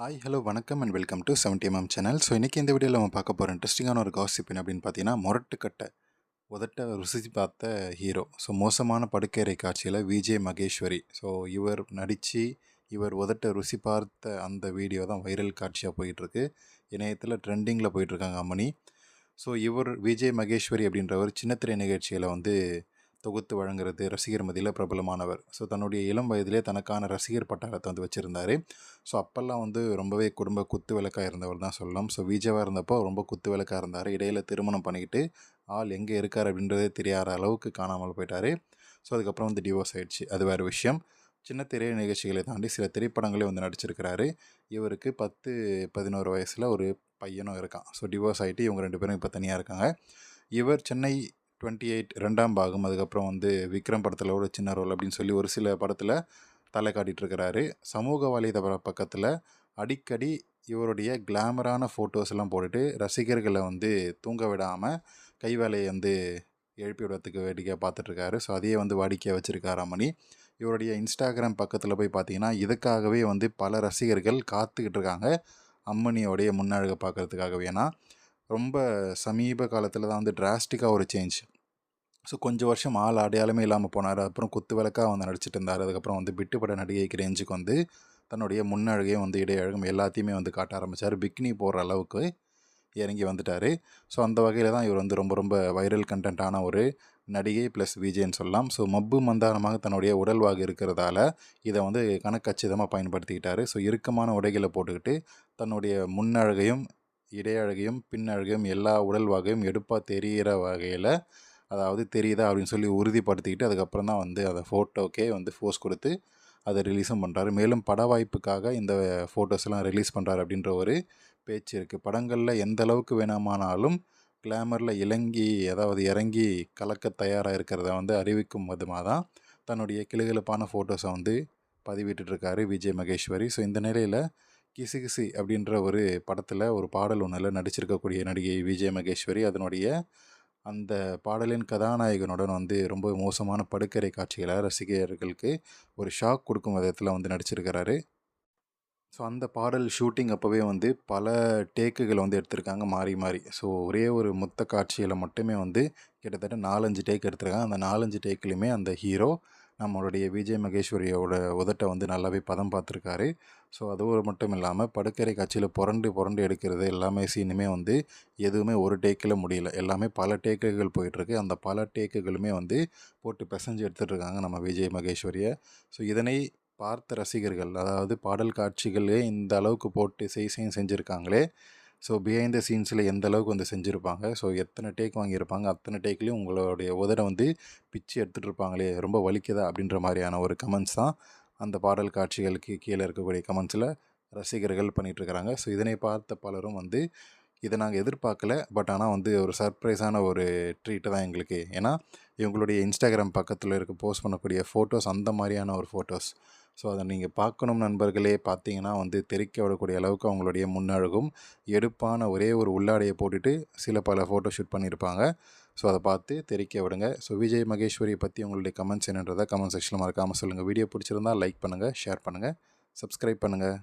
Hi hello வணக்கம் and welcome to seventy MM channel so இன்றைக்கி இந்த வீடியோவில் நம்ம பார்க்க போகிற இன்ட்ரெஸ்டிங்கான ஒரு காசிப் என்ன அப்படின்னு பார்த்தீங்கன்னா முரட்டுக்கட்டை உதட்ட ருசி பார்த்த ஹீரோ ஸோ மோசமான படுக்கையறை காட்சியில் விஜய் மகேஸ்வரி. ஸோ இவர் நடித்து இவர் உதட்ட ருசி பார்த்த அந்த வீடியோ தான் வைரல் காட்சியாக போயிட்டுருக்கு. இணையத்தில் ட்ரெண்டிங்கில் போயிட்டுருக்காங்க அம்மணி. ஸோ இவர் விஜய் மகேஸ்வரி அப்படின்றவர் சின்னத்திரை நிகழ்ச்சியில் வந்து தொகுத்து வழங்குறது ரசிகர் மதியில் பிரபலமானவர். ஸோ தன்னுடைய இளம் வயதிலே தனக்கான ரசிகர் பட்டாரத்தை வந்து வச்சுருந்தார். ஸோ அப்போல்லாம் வந்து ரொம்பவே குடும்ப குத்து விளக்காக இருந்தவர் தான் சொல்லலாம் ஸோ விஜயவாக இருந்தப்போ ரொம்ப குத்து விளக்காக இருந்தார். இடையில் திருமணம் பண்ணிக்கிட்டு ஆள் எங்கே இருக்கார் அப்படின்றதே தெரியாத அளவுக்கு காணாமல் போயிட்டார். ஸோ அதுக்கப்புறம் வந்து டிவோர்ஸ் ஆகிடுச்சு அது வேறு விஷயம். சின்ன திரை நிகழ்ச்சிகளை தாண்டி சில திரைப்படங்களே வந்து நடிச்சிருக்கிறாரு. இவருக்கு பத்து பதினோரு வயசில் ஒரு பையனும் இருக்கான். ஸோ டிவோர்ஸ் ஆகிட்டு இவங்க ரெண்டு பேரும் இப்போ தனியாக இருக்காங்க. இவர் சென்னை டுவெண்ட்டி எயிட் ரெண்டாம் பாகம். அதுக்கப்புறம் வந்து விக்ரம் படத்தில் ஒரு சின்ன ரோல் அப்படின்னு சொல்லி ஒரு சில படத்தில் தலை காட்டிகிட்ருக்கிறாரு சமூக வலைதள பக்கத்தில் அடிக்கடி இவருடைய கிளாமரான ஃபோட்டோஸ் எல்லாம் போட்டுட்டு ரசிகர்களை வந்து தூங்க விடாமல் கை வேலையை வந்து எழுப்பி விடத்துக்கு வேடிக்கையாக பார்த்துட்ருக்காரு ஸோ அதையே வந்து வாடிக்கையாக வச்சுருக்காரா மணி இவருடைய இன்ஸ்டாகிராம் பக்கத்தில் போய் பார்த்தீங்கன்னா இதுக்காகவே வந்து பல ரசிகர்கள் காத்துக்கிட்டு இருக்காங்க அம்மனியோடைய முன்னழகை பார்க்குறதுக்காகவே. ஏன்னா ரொம்ப சமீப காலத்தில் தான் வந்து டிராஸ்டிக்காக ஒரு சேஞ்ச் ஸோ கொஞ்சம் வருஷம் ஆள் அடையாளமே இல்லாமல் போனார். அப்புறம் குத்து விளக்காக வந்து நடிச்சிட்டு இருந்தார். அதுக்கப்புறம் வந்து விட்டுப்பட நடிகைக்கு ரேஞ்சுக்கு வந்து தன்னுடைய முன்னழகையும் வந்து இடையழகும் எல்லாத்தையுமே வந்து காட்ட ஆரம்பித்தார் பிக்னி போடுற அளவுக்கு இறங்கி வந்துட்டார். ஸோ அந்த வகையில் தான் இவர் வந்து ரொம்ப ரொம்ப வைரல் கண்டென்ட்டான ஒரு நடிகை ப்ளஸ் விஜய்ன்னு சொல்லலாம். ஸோ மப்பு மந்தாரமாக தன்னுடைய உடல்வாகு இருக்கிறதால இதை வந்து கணக்கச்சிதமாக பயன்படுத்திக்கிட்டார். ஸோ இறுக்கமான உடைகளை போட்டுக்கிட்டு தன்னுடைய முன்னழகையும் இடையழகையும் பின்னழகையும் எல்லா உடல் வகையும் எடுப்பாக தெரிகிற வகையில் அதாவது தெரியுதா அப்படின்னு சொல்லி உறுதிப்படுத்திக்கிட்டு அதுக்கப்புறம் தான் வந்து அதை ஃபோட்டோக்கே வந்து ஃபோர்ஸ் கொடுத்து அதை ரிலீஸும் பண்ணுறாரு மேலும் பட வாய்ப்புக்காக இந்த ஃபோட்டோஸ்லாம் ரிலீஸ் பண்ணுறாரு அப்படின்ற ஒரு பேச்சு இருக்குது படங்களில் எந்த அளவுக்கு வேணாமானாலும் கிளாமரில் இலங்கி அதாவது இறங்கி கலக்க தயாராக இருக்கிறத வந்து அறிவிக்கும் விதமாக தான் தன்னுடைய கிளுகிழப்பான ஃபோட்டோஸை வந்து பதிவிட்டுருக்காரு விஜய் மகேஸ்வரி. ஸோ இந்த நிலையில் கிசு கிசு அப்படின்ற ஒரு படத்தில் ஒரு பாடல் ஒன்றில் நடிச்சிருக்கக்கூடிய நடிகை விஜய் மகேஸ்வரி அதனுடைய அந்த பாடலின் கதாநாயகனுடன் வந்து ரொம்ப மோசமான படுக்கரை காட்சிகளை ரசிகர்களுக்கு ஒரு ஷாக் கொடுக்கும் விதத்தில் வந்து நடிச்சிருக்கிறாரு. ஸோ அந்த பாடல் ஷூட்டிங் அப்போவே வந்து பல டேக்குகளை வந்து எடுத்திருக்காங்க மாறி மாறி. ஸோ ஒரே ஒரு மொத்த காட்சியில் மட்டுமே வந்து கிட்டத்தட்ட நாலஞ்சு டேக் எடுத்திருக்காங்க. அந்த நாலஞ்சு டேக்லையுமே அந்த ஹீரோ நம்மளுடைய விஜய் மகேஸ்வரியோட உதட்டை வந்து நல்லாவே பதம் பார்த்துருக்காரு. ஸோ அது மட்டும் இல்லாமல் படுக்கரை காட்சியில் புரண்டு புரண்டு எடுக்கிறது எல்லாமே சீனுமே வந்து எதுவுமே ஒரு டேக்கில் முடியல. எல்லாமே பல டேக்குகள் போயிட்டுருக்கு. அந்த பல டேக்குகளுமே வந்து போட்டு பிசைஞ்சு எடுத்துகிட்ருக்காங்க நம்ம விஜய் மகேஸ்வரியை. ஸோ இதனை பார்த்த ரசிகர்கள் அதாவது பாடல் காட்சிகளே இந்த அளவுக்கு போட்டு செய் செஞ்சுருக்காங்களே. ஸோ பிஹைண்ட் த சீன்ஸில் எந்த அளவுக்கு வந்து செஞ்சுருப்பாங்க? ஸோ எத்தனை டேக் வாங்கியிருப்பாங்க? அத்தனை டேக்லேயும் உங்களுடைய உதட வந்து பிச்சு எடுத்துகிட்டு இருப்பாங்களே ரொம்ப வலிக்குதா? அப்படின்ற மாதிரியான ஒரு கமெண்ட்ஸ் தான் அந்த பாடல் காட்சிகளுக்கு கீழே இருக்கக்கூடிய கமெண்ட்ஸில் ரசிகர்கள் பண்ணிகிட்ருக்கிறாங்க ஸோ இதனை பார்த்த பலரும் வந்து இதை நாங்கள் எதிர்பார்க்கல. பட் ஆனால் வந்து ஒரு சர்ப்ரைஸான ஒரு ட்ரீட்டு தான் எங்களுக்கு. ஏன்னா இவங்களுடைய இன்ஸ்டாகிராம் பக்கத்தில் இருக்க போஸ்ட் பண்ணக்கூடிய ஃபோட்டோஸ் அந்த மாதிரியான ஒரு ஃபோட்டோஸ் ஸோ அதை நீங்கள் பார்க்கணும் நண்பர்களே. பார்த்தீங்கன்னா வந்து தெரிக்க விடக்கூடிய அளவுக்கு அவங்களுடைய முன்னழகும் எடுப்பான ஒரே ஒரு உள்ளாடையை போட்டுட்டு சில பல ஃபோட்டோ ஷூட் பண்ணியிருப்பாங்க. ஸோ அதை பார்த்து தெரிக்க விடுங்க. ஸோ விஜய் மகேஸ்வரியை பற்றி உங்களுடைய கமெண்ட்ஸ் என்னன்றதை கமெண்ட் செக்ஷனில் மறக்காமல் சொல்லுங்கள் வீடியோ பிடிச்சிருந்தால் லைக் பண்ணுங்கள் ஷேர் பண்ணுங்கள் சப்ஸ்கிரைப் பண்ணுங்கள்